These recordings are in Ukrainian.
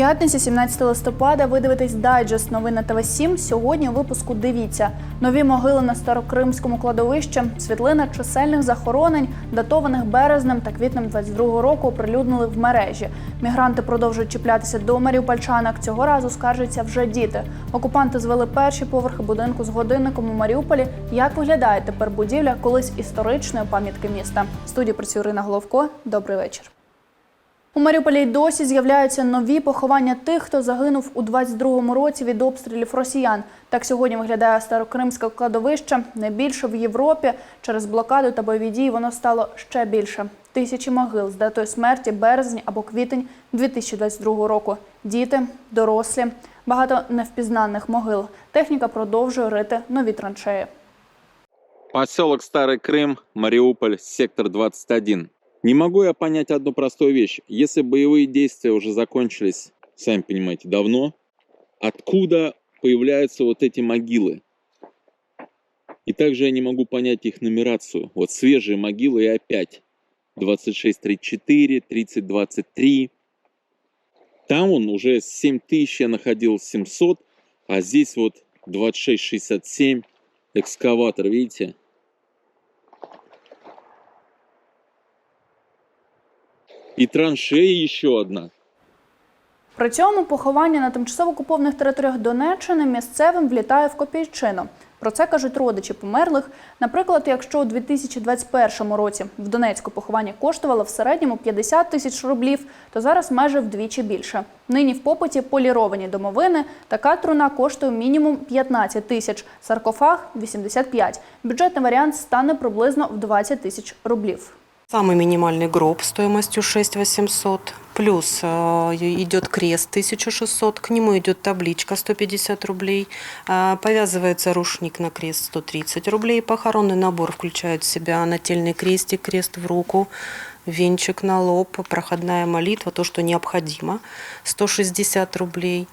П'ятниця, 17 листопада. Ви дивитесь дайджест новин на ТВ 7 Сьогодні у випуску дивіться нові могили на старокримському кладовищі, світлина чисельних захоронень, датованих березнем та квітнем 22-го року, оприлюднили в мережі. Мігранти продовжують чіплятися до маріупольчанок. Цього разу скаржаться вже діти. Окупанти звели перші поверхи будинку з годинником у Маріуполі. Як виглядає тепер будівля колись історичної пам'ятки міста? В студії працює Ірина Головко. Добрий вечір. У Маріуполі й досі з'являються нові поховання тих, хто загинув у 22-му році від обстрілів росіян. Так сьогодні виглядає старокримське кладовище. Найбільше в Європі. Через блокаду та бойові дії воно стало ще більше. Тисячі могил з датою смерті березень або квітень 2022 року. Діти, дорослі, багато невпізнаних могил. Техніка продовжує рити нові траншеї. Поселок Старый Крым, Мариуполь, сектор 21. Не могу я понять одну простую вещь. Если боевые действия уже закончились, сами понимаете, давно, откуда появляются вот эти могилы? И также я не могу понять их нумерацию. Вот свежие могилы и опять 2634, 3023. Там он уже 7000 я находил 700, а здесь вот 2667 экскаватор, видите? И траншея еще одна. При цьому поховання на тимчасово окупованих територіях Донеччини місцевим влітає в копійчину. Про це кажуть родичі померлих. Наприклад, якщо у 2021 році в Донецьку поховання коштувало в середньому 50 тисяч рублів, то зараз майже вдвічі більше. Нині в попиті поліровані домовини. Така труна коштує мінімум 15 тисяч, саркофаг 85. Бюджетний варіант стане приблизно в 20 тисяч рублів. Самый минимальный гроб стоимостью 6800, плюс э, идет крест 1600, к нему идет табличка 150 рублей, э, повязывается рушник на крест 130 рублей, похоронный набор включает в себя нательный крестик, крест в руку, венчик на лоб, проходная молитва, то, что необходимо, 160 рублей,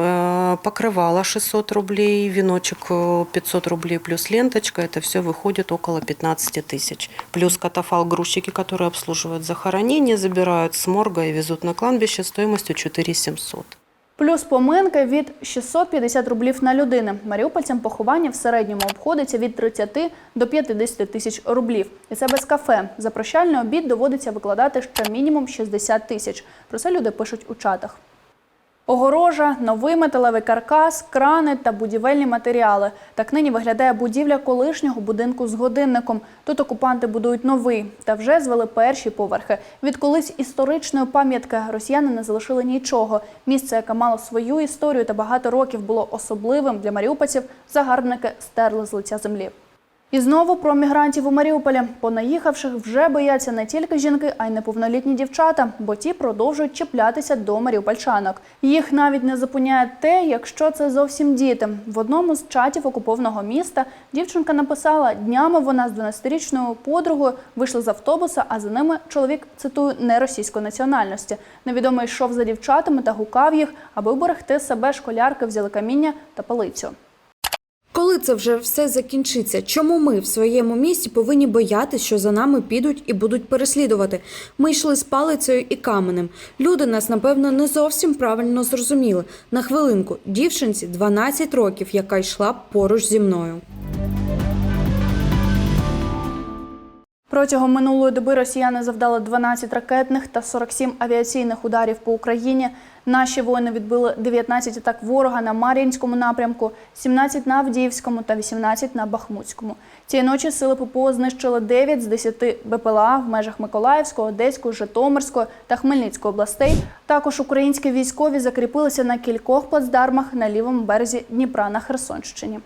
Э, покрывало 600 рублей, веночек э, 500 рублей плюс ленточка, это все выходит около 15 тысяч. Плюс катафалк грузчики, которые обслуживают захоронение, забирают с морга и везут на кладбище стоимостью 4700. Плюс поминки від 650 рублів на людини. Маріупольцям поховання в середньому обходиться від 30 до 50 тисяч рублів. І це без кафе. За прощальний обід доводиться викладати ще мінімум 60 тисяч. Про це люди пишуть у чатах. Огорожа, новий металевий каркас, крани та будівельні матеріали. Так нині виглядає будівля колишнього будинку з годинником. Тут окупанти будують новий та вже звели перші поверхи. Від колись історичної пам'ятки росіяни не залишили нічого. Місце, яке мало свою історію та багато років було особливим для маріупольців, загарбники стерли з лиця землі. І знову про мігрантів у Маріуполі. Понаїхавших вже бояться не тільки жінки, а й неповнолітні дівчата, бо ті продовжують чіплятися до маріупольчанок. Їх навіть не зупиняє те, якщо це зовсім діти. В одному з чатів окупованого міста дівчинка написала, днями вона з 12-річною подругою вийшла з автобуса, а за ними чоловік цитую не російської національності. Невідомий йшов за дівчатами та гукав їх, аби уберегти себе. Школярки взяли каміння та палицю. Коли це вже все закінчиться? Чому ми в своєму місті повинні боятися, що за нами підуть і будуть переслідувати? Ми йшли з палицею і каменем. Люди нас, напевно, не зовсім правильно зрозуміли. На хвилинку, дівчинці 12 років, яка йшла поруч зі мною. Протягом минулої доби росіяни завдали 12 ракетних та 47 авіаційних ударів по Україні. Наші воїни відбили 19 атак ворога на Мар'їнському напрямку, 17 на Авдіївському та 18 на Бахмутському. Цієї ночі сили ППО знищили 9 з 10 БПЛА в межах Миколаївського, Одеської, Житомирської та Хмельницької областей. Також українські військові закріпилися на кількох плацдармах на лівому березі Дніпра на Херсонщині.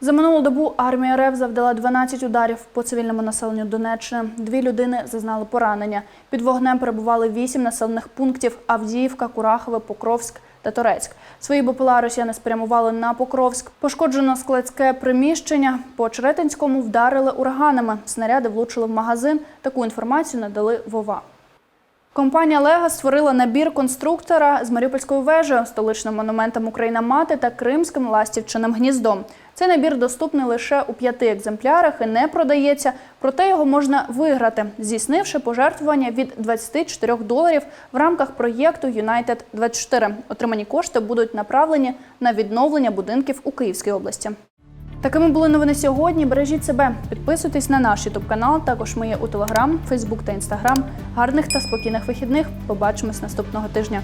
За минулу добу армія РФ завдала 12 ударів по цивільному населенню Донеччини. Дві людини зазнали поранення. Під вогнем перебували вісім населених пунктів: Авдіївка, Курахове, Покровськ та Торецьк. Свої БПЛА росіяни спрямували на Покровськ. Пошкоджено складське приміщення. По Черетинському вдарили ураганами. Снаряди влучили в магазин. Таку інформацію надали Вова. Компанія Лего створила набір конструктора з Маріупольською вежею, столичним монументом Україна Мати та Кримським ластівчиним гніздом. Цей набір доступний лише у п'яти екземплярах і не продається, проте його можна виграти, здійснивши пожертвування від 24 доларів в рамках проєкту United 24 Отримані кошти будуть направлені на відновлення будинків у Київській області. Такими були новини сьогодні. Бережіть себе, підписуйтесь на наш ютуб канал. Також ми є у Телеграм, Фейсбук та Інстаграм. Гарних та спокійних вихідних. Побачимось наступного тижня.